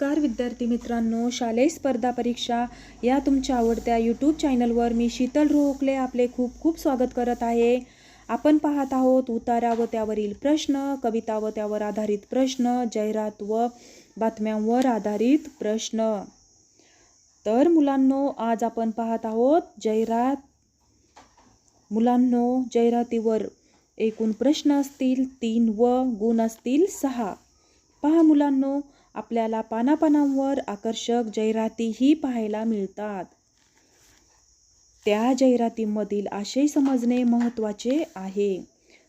नमस्कार विद्यार्थी मित्रांनो. शालेय स्पर्धा परीक्षा या तुमच्या आवडत्या यूट्यूब चॅनलवर मी शीतल रोहकले आपले खूप खूप स्वागत करत आहे. आपण पाहत आहोत उतारा व त्यावरील प्रश्न कविता व त्यावर आधारित प्रश्न जाहिरात व बातम्यांवर आधारित प्रश्न. तर मुलांनो आज आपण पाहत आहोत जाहिरात. मुलांनो जाहिरातीवर एकूण प्रश्न असतील तीन व गुण असतील सहा. पहा मुलांनो आपल्याला पानापानांवर आकर्षक जाहिरातीही पाहायला मिळतात. त्या जाहिरातीमधील आशय समजणे महत्त्वाचे आहे.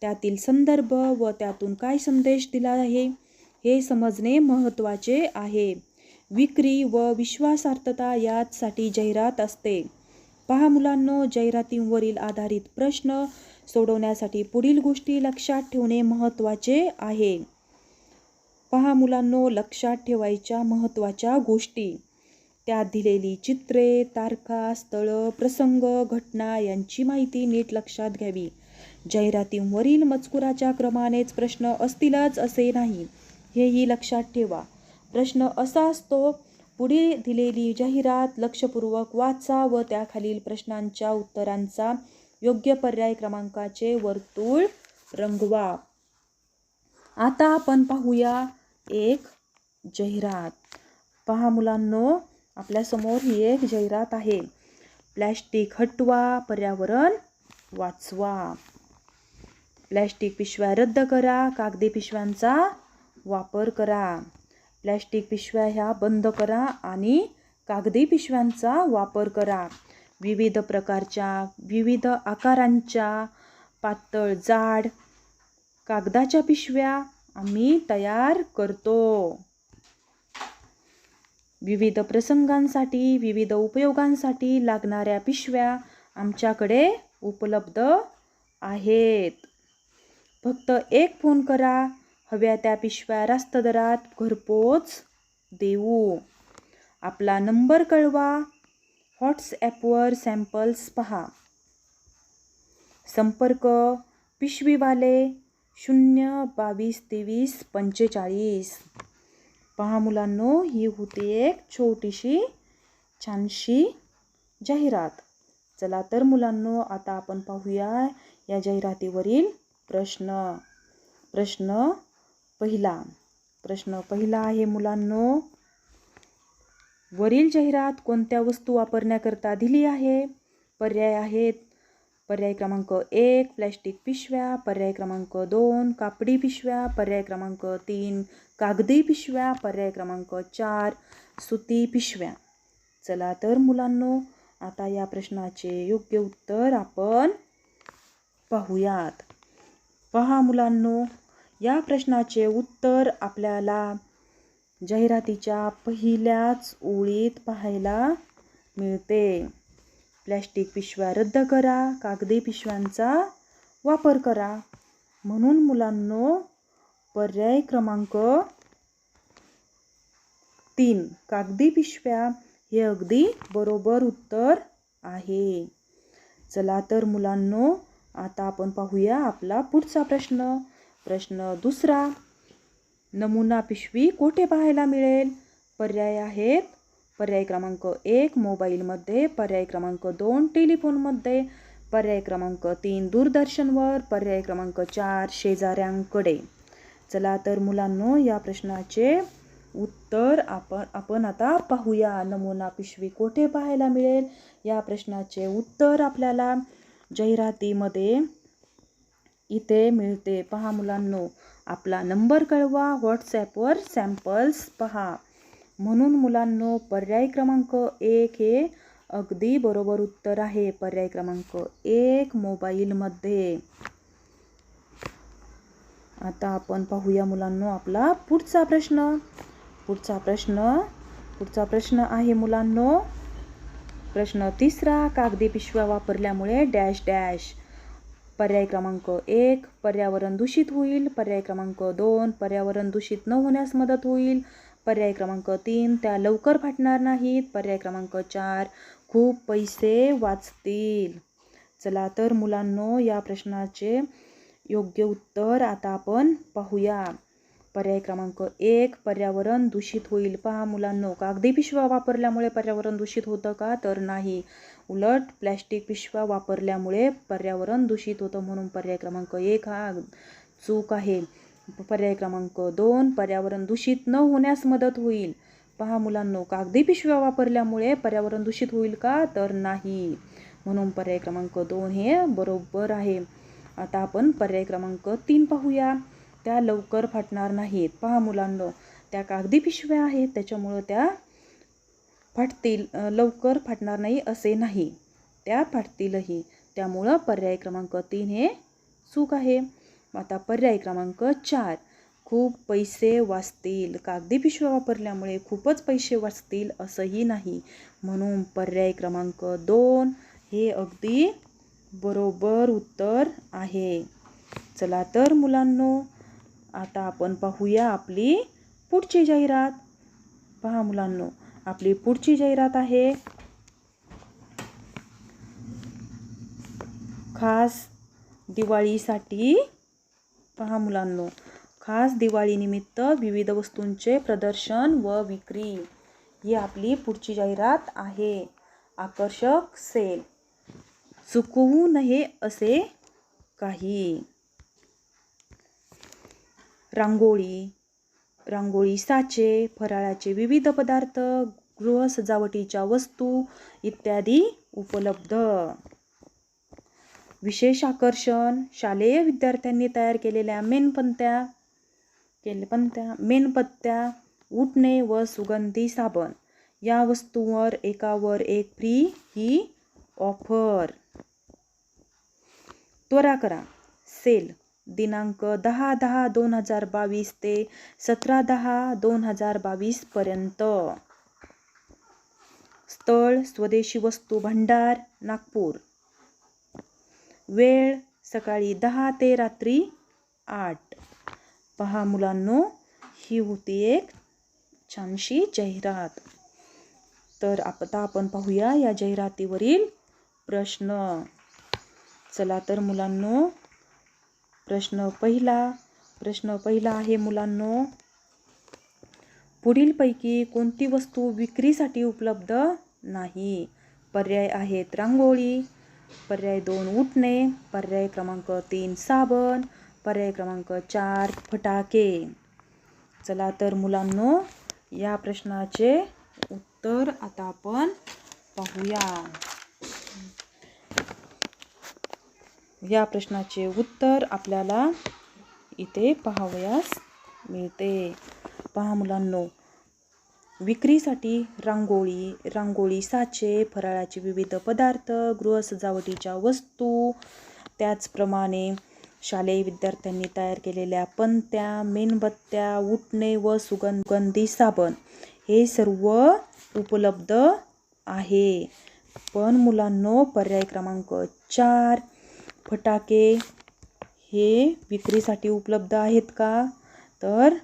त्यातील संदर्भ व त्यातून काय संदेश दिला आहे हे समजणे महत्त्वाचे आहे. विक्री व विश्वासार्थता यासाठी जाहिरात असते. पहा मुलांनो जाहिरातींवरील आधारित प्रश्न सोडवण्यासाठी पुढील गोष्टी लक्षात ठेवणे महत्त्वाचे आहे. पहा मुलांनो लक्षात ठेवायच्या महत्त्वाच्या गोष्टी. त्यात दिलेली चित्रे तारखा स्थळं प्रसंग घटना यांची माहिती नीट लक्षात घ्यावी. जाहिरातींवरील मजकुराच्या क्रमानेच प्रश्न असतीलच असे नाही हेही लक्षात ठेवा. प्रश्न असा असतो पुढे दिलेली जाहिरात लक्षपूर्वक वाचा व त्याखालील प्रश्नांच्या उत्तरांचा योग्य पर्याय क्रमांकाचे वर्तुळ रंगवा. आता आपण पाहूया एक जाहिरात. पहा मुलांनो आपल्यासमोर ही एक जाहिरात आहे. प्लॅस्टिक हटवा पर्यावरण वाचवा. प्लॅस्टिक पिशव्या रद्द करा कागदी पिशव्यांचा वापर करा. प्लॅस्टिक पिशव्या ह्या बंद करा आणि कागदी पिशव्यांचा वापर करा. विविध प्रकारच्या विविध आकारांच्या पातळ जाड कागदाच्या पिशव्या आम्ही तयार करतो. विविध प्रसंगांसाठी विविध उपयोगांसाठी लागणाऱ्या पिशव्या आमच्याकडे उपलब्ध आहेत. फक्त एक फोन करा. हव्या त्या पिशव्या रास्त दरात घरपोच देऊ. आपला नंबर कळवा. व्हॉट्सॲपवर सॅम्पल्स पहा. संपर्क पिशवीवाले शून्य बावीस तेवीस पंचेचाळीस. पहा मुलांनो ही होती एक छोटीशी छानशी जाहिरात. चला तर मुलांनो आता आपण पाहूया या जाहिरातीवरील प्रश्न. प्रश्न पहिला. प्रश्न पहिला आहे मुलांनो वरील जाहिरात कोणत्या वस्तू वापरण्याकरता दिली आहे? पर्याय आहेत. पर्याय क्रमांक एक प्लॅस्टिक पिशव्या. पर्याय क्रमांक दोन कापडी पिशव्या. पर्याय क्रमांक तीन कागदी पिशव्या. पर्याय क्रमांक चार सुती पिशव्या. चला तर मुलांनो आता या प्रश्नाचे योग्य उत्तर आपण पाहूयात. पहा मुलांनो या प्रश्नाचे उत्तर आपल्याला जाहिरातीच्या पहिल्याच ओळीत पाहायला मिळते. प्लॅस्टिक पिशव्या रद्द करा कागदी पिशव्यांचा वापर करा. म्हणून मुलांनो पर्याय क्रमांक तीन कागदी पिशव्या हे अगदी बरोबर उत्तर आहे. चला तर मुलांनो आता आपण पाहूया आपला पुढचा प्रश्न. प्रश्न दुसरा नमुना पिशवी कोठे पाहायला मिळेल? पर्याय आहेत पर्याय क्रमांक एक मोबाईलमध्ये पर्याय क्रमांक दोन टेलिफोनमध्ये पर्याय क्रमांक तीन दूरदर्शनवर पर्याय क्रमांक चार शेजाऱ्यांकडे. चला तर मुलांनो या प्रश्नाचे उत्तर आपण आपण आता पाहूया. नमुना पिशवी कोठे पाहायला मिळेल? या प्रश्नाचे उत्तर आपल्याला जाहिरातीमध्ये इथे मिळते. पहा मुलांनो आपला नंबर कळवा. व्हॉट्सॲपवर सॅम्पल्स पहा. म्हणून मुलांनो पर्याय क्रमांक एक हे अगदी बरोबर उत्तर आहे. पर्याय क्रमांक एक मोबाईलमध्ये आता आपण पाहूया मुलांनो आपला पुढचा प्रश्न. पुढचा प्रश्न पुढचा प्रश्न आहे मुलांनो. प्रश्न तिसरा कागदी पिशव्या वापरल्यामुळे डॅश डॅश. पर्याय क्रमांक एक पर्यावरण दूषित होईल. पर्याय क्रमांक दोन पर्यावरण दूषित न होण्यास मदत होईल. पर्याय क्रमांक तीन त्या लवकर फाटणार नाहीत. पर्याय क्रमांक चार खूप पैसे वाचतील. चला तर मुलांनो या प्रश्नाचे योग्य उत्तर आता आपण पाहूया. पर्याय क्रमांक एक पर्यावरण दूषित होईल. पहा मुलांनो कागदी पिशव्या वापरल्यामुळे पर्यावरण दूषित होतं का? तर नाही. उलट प्लॅस्टिक पिशव्या वापरल्यामुळे पर्यावरण दूषित होतं म्हणून पर्याय क्रमांक एक हा चूक आहे. पर्याय क्रमांक दोन पर्यावरण दूषित न होण्यास मदत होईल. पहा मुलांनो कागदी पिशव्या वापरल्यामुळे पर्यावरण दूषित होईल का? तर नाही. म्हणून पर्याय क्रमांक दोन हे बरोबर आहे. आता आपण पर्याय क्रमांक तीन पाहूया. त्या लवकर फाटणार नाहीत. पहा मुलांनो त्या कागदी पिशव्या आहेत त्याच्यामुळं त्या फाटतील लवकर फाटणार नाही असे नाही. त्या फाटतीलही. त्यामुळं पर्याय क्रमांक तीन हे चूक आहे. आता पर्याय क्रमांक चार. खूप पैसे वाचतील. कागदी पिशव्या वापरल्यामुळे खूपच पैसे वाचतील असंही नाही. म्हणून पर्याय क्रमांक दोन हे अगदी बरोबर उत्तर आहे. चला तर मुलांनो आता आपण पाहूया आपली पुढची जाहिरात. पहा मुलांनो आपली पुढची जाहिरात आहे. खास दिवाळीसाठी पहा मुलांनो. खास दिवाळीनिमित्त विविध वस्तूंचे प्रदर्शन व विक्री. ही आपली पुढची जाहिरात आहे. आकर्षक सेल. चुकवू नये असे काही. रांगोळी. रांगोळी साचे फराळाचे विविध पदार्थ गृह सजावटीच्या वस्तू इत्यादी उपलब्ध. विशेष आकर्षण शालेय विद्यार्थ्यांनी तयार केलेल्या मेणपंत्या केलपंत्या मेणपत्त्या उठणे व सुगंधी साबण. या वस्तूंवर एकावर एक फ्री ही ऑफर. त्वरा करा. सेल दिनांक दहा दहा दोन हजार बावीस ते सतरा दहा दोन हजार बावीसपर्यंत स्थळ स्वदेशी वस्तू भंडार नागपूर. वेळ सकाळी दहा ते रात्री आठ. पहा मुलांनो ही होती एक छानशी जाहिरात. तर आता आपण पाहूया या जाहिरातीवरील प्रश्न. चला तर मुलांनो प्रश्न पहिला प्रश्न पहिला आहे मुलांनो. पुढीलपैकी कोणती वस्तू विक्रीसाठी उपलब्ध नाही? पर्याय आहेत रांगोळी पर्याय दोन उठणे पर्याय क्रमांक तीन साबण पर्याय क्रमांक चार फटाके. चला तर मुलांनो या प्रश्नाचे उत्तर आता आपण पाहूया. या प्रश्नाचे उत्तर आपल्याला इथे पाहावयास मिळते. पहा मुलांनो विक्रीसाठी रांगोळी रांगोळी साचे फराळाचे विविध पदार्थ गृहसजावटीच्या वस्तू त्याचप्रमाणे शालेय विद्यार्थ्यांनी तयार केलेल्या पंत्या मेणबत्त्या उठणे व सुगंधी साबण हे सर्व उपलब्ध आहे. पण मुलांनो पर्याय क्रमांक चार फटाके हे विक्रीसाठी उपलब्ध आहेत का? तर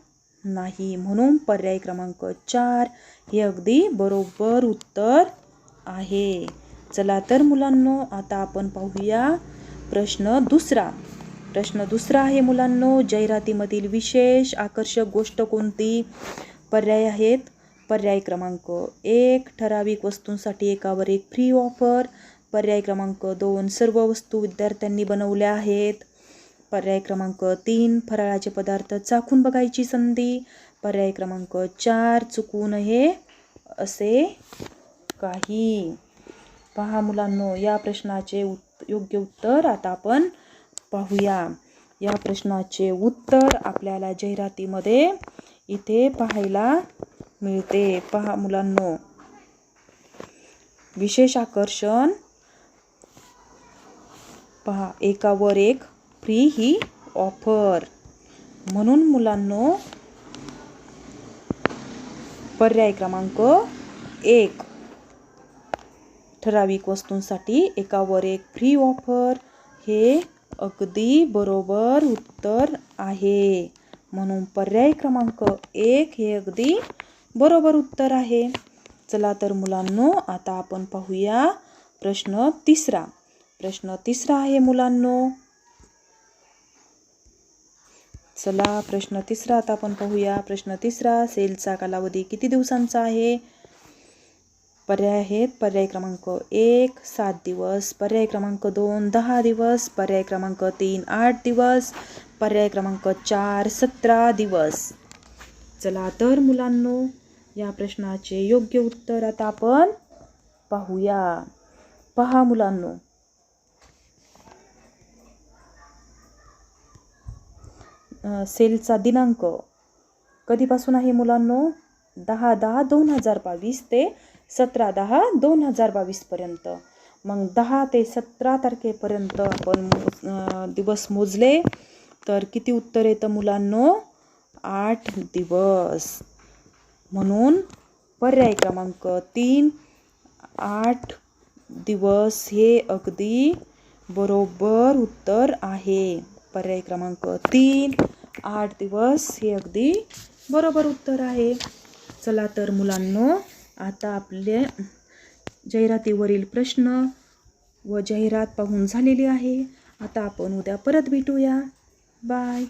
नाही म्हणून पर्याय क्रमांक चार हे अगदी बरोबर उत्तर आहे. चला तर मुलांनो आता आपण पाहूया प्रश्न दुसरा. प्रश्न दुसरा आहे मुलांनो जाहिरातीमधील विशेष आकर्षक गोष्ट कोणती? पर्याय आहेत. पर्याय क्रमांक एक ठराविक वस्तूंसाठी एकावर एक फ्री ऑफर पर्याय क्रमांक दोन सर्व वस्तू विद्यार्थ्यांनी बनवल्या आहेत. पर्याय क्रमांक तीन फराळाचे पदार्थ चाखून बघायची संधी. पर्याय क्रमांक चार चुकू नये असे काही. पहा मुलांनो या प्रश्नाचे उत योग्य उत्तर आता आपण पाहूया. या प्रश्नाचे उत्तर आपल्याला जाहिरातीमध्ये इथे पाहायला मिळते. पहा मुलांनो विशेष आकर्षण. पहा एकावर एक फ्री ही ऑफर म्हणून मुलांनो पर्याय क्रमांक एक. ठराविक वस्तूंसाठी एकावर एक फ्री ऑफर हे अगदी बरोबर उत्तर आहे. म्हणून पर्याय क्रमांक एक हे अगदी बरोबर उत्तर आहे. चला तर मुलांनो आता आपण पाहूया प्रश्न तिसरा. प्रश्न तिसरा आहे मुलांनो. चला प्रश्न तिसरा आता आपण पाहूया. प्रश्न तिसरा सेलचा कालावधी किती दिवसांचा आहे? पर्याय आहेत पर्याय क्रमांक एक सात दिवस. पर्याय क्रमांक दोन दहा दिवस. पर्याय क्रमांक तीन आठ दिवस. पर्याय क्रमांक चार सतरा दिवस. चला तर मुलांनो या प्रश्नाचे योग्य उत्तर आता आपण पाहूया. पहा मुलांनो सेलचा दिनांक. कधीपासून आहे मुलांनो? दहा दहा दोन हजार बावीस ते सतरा दहा दोन हजार बावीसपर्यंत मग दहा ते सतरा तारखेपर्यंत आपण दिवस मोजले तर किती उत्तर येतं मुलांनो? आठ दिवस. म्हणून पर्याय क्रमांक तीन आठ दिवस हे अगदी बरोबर उत्तर आहे. पर्याय क्रमांक तीन आठ दिवस हे अगदी बरोबर उत्तर आहे. चला तर मुलांनो आता आपले जाहिरातीवरील प्रश्न व जाहिरात पाहून झालेली आहे. आता आपण उद्या परत भेटूया. बाय.